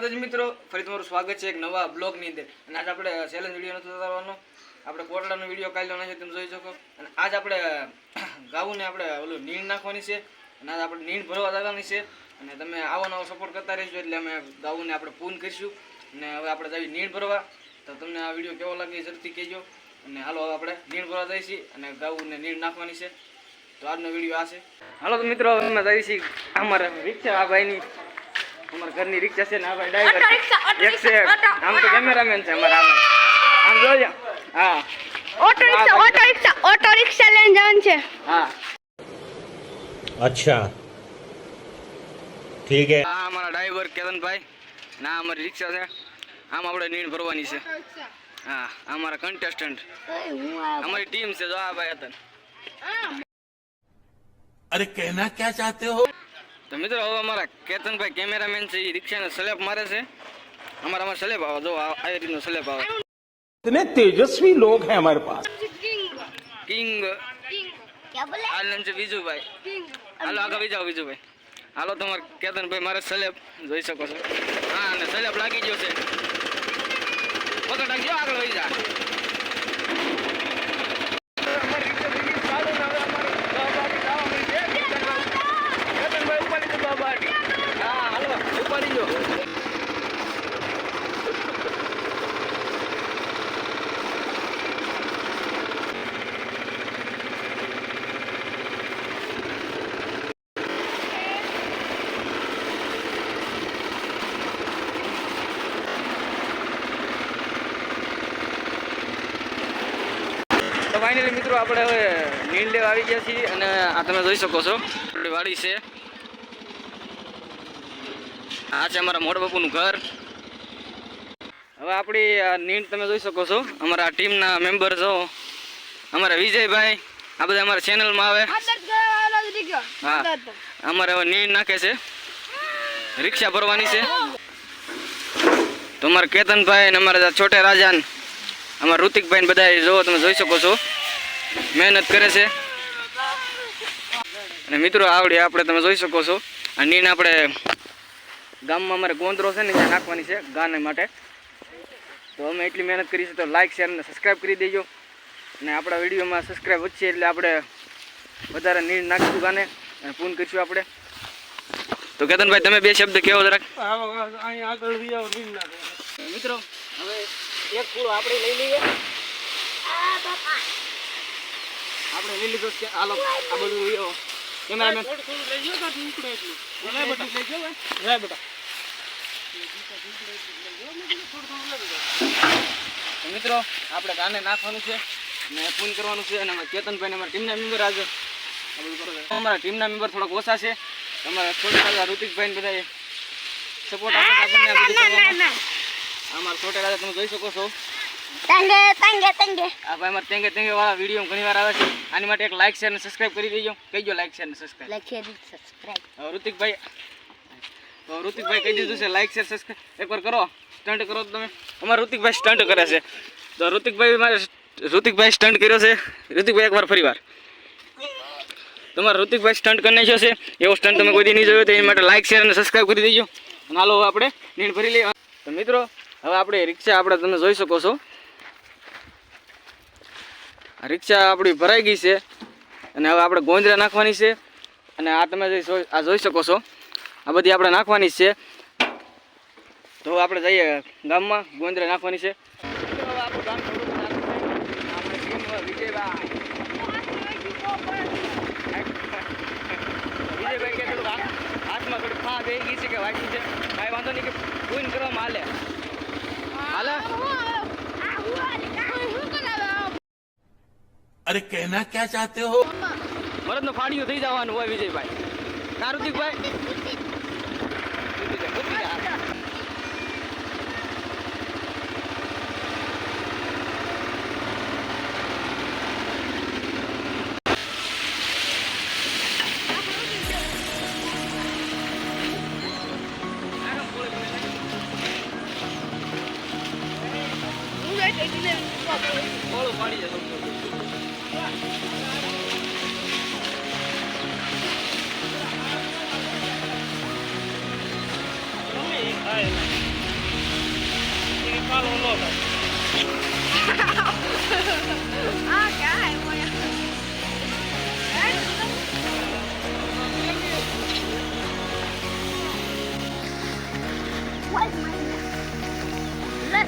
માતાજી મિત્રો, ફરી તમારું સ્વાગત છે એક નવા બ્લોગની અંદર. અને આજે આપણે ચેલેન્જ વીડિયો નથી ઉતારવાનો. આપણે કોટડાનો વીડિયો કાઢ્યો છે તમે જોઈ શકો. અને આજ આપણે ગાવુંને આપણે ઓલું નીણ નાખવાની છે. અને આજ આપણે નીણ ભરવા જવાની છે. અને તમે આવો નવો સપોર્ટ કરતા રહીશું એટલે અમે ગાવુંને આપણે પૂન કરીશું. અને હવે આપણે જઈએ નીણ ભરવા. તો તમને આ વીડિયો કેવો લાગે જરૂરથી કહેજો. અને હાલો, હવે આપણે નીણ ભરવા જઈએ અને ગાવુંને નીણ નાખવાની છે. તો આજનો વીડિયો આ છે. હાલો તો મિત્રો અમે જઈએ છીએ અમારા રિક્ષા આ ભાઈની ઘરની રિક્ષા છે ને આ ડ્રાઈવર એક છે. આમ તો કેમેરામેન છે અમારા આમ. જોજો હા. Auto rickshaw auto rickshaw auto rickshaw લઈને જવાનું છે. હા. અચ્છા. ઠીક હે આ અમારા ડ્રાઈવર કેતનભાઈ ના અમારી રિક્ષા છે. આમ આપણે નીણ ભરવાની છે. હા અમારા કન્ટેસ્ટન્ટ અમારી ટીમ છે. જો આ ભાઈ હતા અરે કહેના ક્યાં ચાહતે હો? તો મિત્રો હવે અમારા કેતનભાઈ કેમેરામેન છે એ રિક્ષાને સ્લેપ મારે છે અમારા અમારે સ્લેપ આવે જો આ આ રીતનો સ્લેપ આવે इतने तेजस्वी लोग हैं हमारे पास કિંગ क्या बोले આ નામ છે વિજુભાઈ હાલો આગળ વિજાવ વિજુભાઈ હાલો તમારે કેતનભાઈ મારે સ્લેબ જોઈ શકો છો હા અને સ્લેબ લાગી ગયો છે પકડ રાખજો આગળ વહી જા ફાઇનલી મિત્રો આપણે હવે નીલદેવ આવી ગયા છીએ અને આ તમે જોઈ શકો છો. આપણી વાડી છે. આ છે અમારા મોટા બાપુનું ઘર. હવે આપણી આ નીણ તમે જોઈ શકો છો. અમારા ટીમના મેમ્બર છો. અમારા વિજયભાઈ, આ બધા અમારા ચેનલમાં આવે. હા. અમારે હવે નીંદ નાખે છે. રિક્ષા ભરવાની છે. તો અમારા કેતનભાઈ ને અમારા છોટે રાજાન, અમારા ઋતિકભાઈ બધા જોવો, તમે જોઈ શકો છો. મહેનત કરે છે. અને મિત્રો આવડી આપણે તમે જોઈ શકો છો. આ નીણ આપણે ગામમાં અમારે ગોંદરો છે ને ત્યાં નાખવાની છે ગાને માટે. તો અમે એટલી મહેનત કરી છે તો લાઈક શેર અને સબસ્ક્રાઈબ કરી દેજો. અને આપણા વિડીયોમાં સબસ્ક્રાઈબ વધશે એટલે આપણે વધારે નીર નાખીશું ગાને. અને પૂન કરીશું આપણે. તો કેતનભાઈ તમે બે શબ્દ કેવો જરાક. મિત્રો હવે એક પૂરો આપણે લઈ લઈએ. આપણે લઈ લીધો છે. હાલો આ બધું લ્યો. કેમેરામેન. તો મિત્રો આપણે કાને નાખવાનું છે ને ફોન કરવાનું છે અને અમારા ચેતનભાઈને અમારા ટીમના મેમ્બર આજે. આ. અમારા ટીમના મેમ્બર થોડાક ઓછા છે. અમારા છોટેલા રાજા ઋતિકભાઈ બધાએ બધા સપોર્ટ આપે છે. આપણને આ બધું અમારા છોટેલા રાજા તમે જોઈ શકો છો. તંગે તંગે તંગે. આ ભાઈ અમારે તેંગે તેંગે વાળા વીડિયો ઘણી વાર આવે છે. આની માટે એક લાઈક શેર અને સબસ્ક્રાઇબ કરી દેજો. કહીજો લાઈક શેર અને subscribe like share subscribe Hrithikbhai તો ઋતિકભાઈ કહી દીધું છે લાઈક શેર સબસ્ક્રાઇબ એકવાર કરો સ્ટન્ટ કરો તમે. અમારા ઋતિકભાઈ સ્ટન્ટ કરે છે. તો ઋતિકભાઈ મારે ઋતિકભાઈ સ્ટન્ટ કર્યો છે. ઋતિકભાઈ એકવાર ફરી વાર. તમારા ઋતિકભાઈ સ્ટન્ટ કરી નાખ્યો છે. એવો સ્ટન્ટ તમે કોઈ દી નહીં જોયો તો એની માટે લાઈક શેર અને સબસ્ક્રાઇબ કરી દેજો. અને હાલો આપણે નીણ ભરી લઈએ. તો મિત્રો હવે આપણે રિક્ષા આપણે તમે જોઈ શકો છો. રિક્ષા આપણી ભરાઈ ગઈ છે અને હવે આપણે ગોંદરા નાખવાની છે અને આ તમે આ જોઈ શકો છો. આ બધી આપણે નાખવાની છે. તો આપણે જઈએ ગામમાં ગોંદરા નાખવાની છે. થોડું હાથમાં થોડીક ફા બેસી ગઈ છે કે વાગી છે કાંઈ વાંધો નહીં કે પૂન કરવામાં હાલે હાલે અરે કહેના ક્યાં ચાહતે હો? ભરત નો ફાડીઓ થઈ જવાનું હોય વિજયભાઈ. ના ઋતિકભાઈ પાડી જતો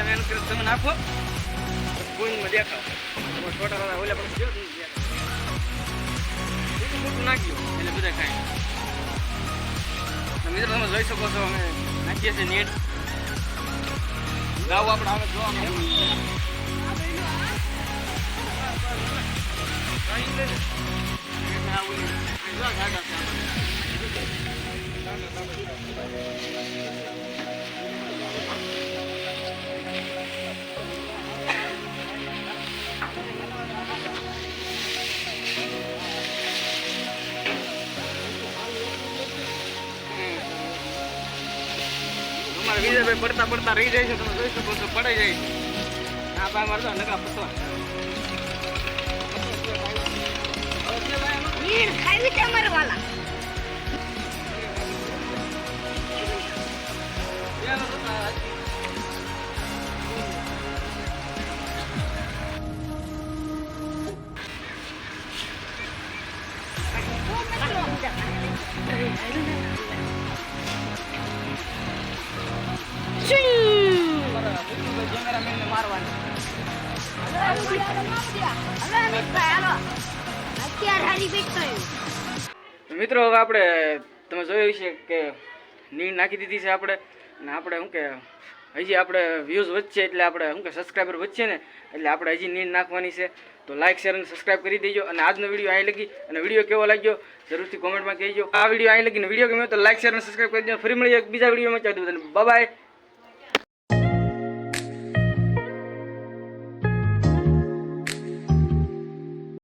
હવે એમ કે તમે નાખો. ગુણમાં દેખાવ. છોટા વાળા ઓલા પણ જો. નહીં મોટું નાખ્યું. એટલે બધા ખાય. મિત્રો તમે જોઈ શકો છો અમે નાખીએ છીએ નેટ. ગાવ આપણે આવે જોવા મળે તમારે વિજયભાઈ પડતા પડતા રહી જાય છે તમે જોઈ શકો છો પડાઈ જાય છે. આ ભાઈ મારતો નકા પડતો મરવાલા હારી બેટ કર્યું મિત્રો, હવે આપણે તમે જોયું છે કે નીણ નાખી દીધી છે આપણે. અને આપણે શું કે, હજી આપણે વ્યૂઝ વધશે એટલે આપણે શું કે સબસ્ક્રાઈબર વધશે ને, એટલે આપણે હજી નીણ નાખવાની છે. તો લાઇક શેર અને સબસ્ક્રાઈબ કરી દેજો. અને આજનો વીડિયો અહીં લગી. અને વીડિયો કેવો લાગ્યો? જરૂરથી કોમેન્ટમાં કહેજો. આ વીડિયો અહીં લગીને વીડિયો ગમ્યો તો લાઇક શેર અને સબસ્ક્રાઈબ કરી દેજો. ફરી મળીએ એક બીજા વિડીયોમાં. ચાલુ બાય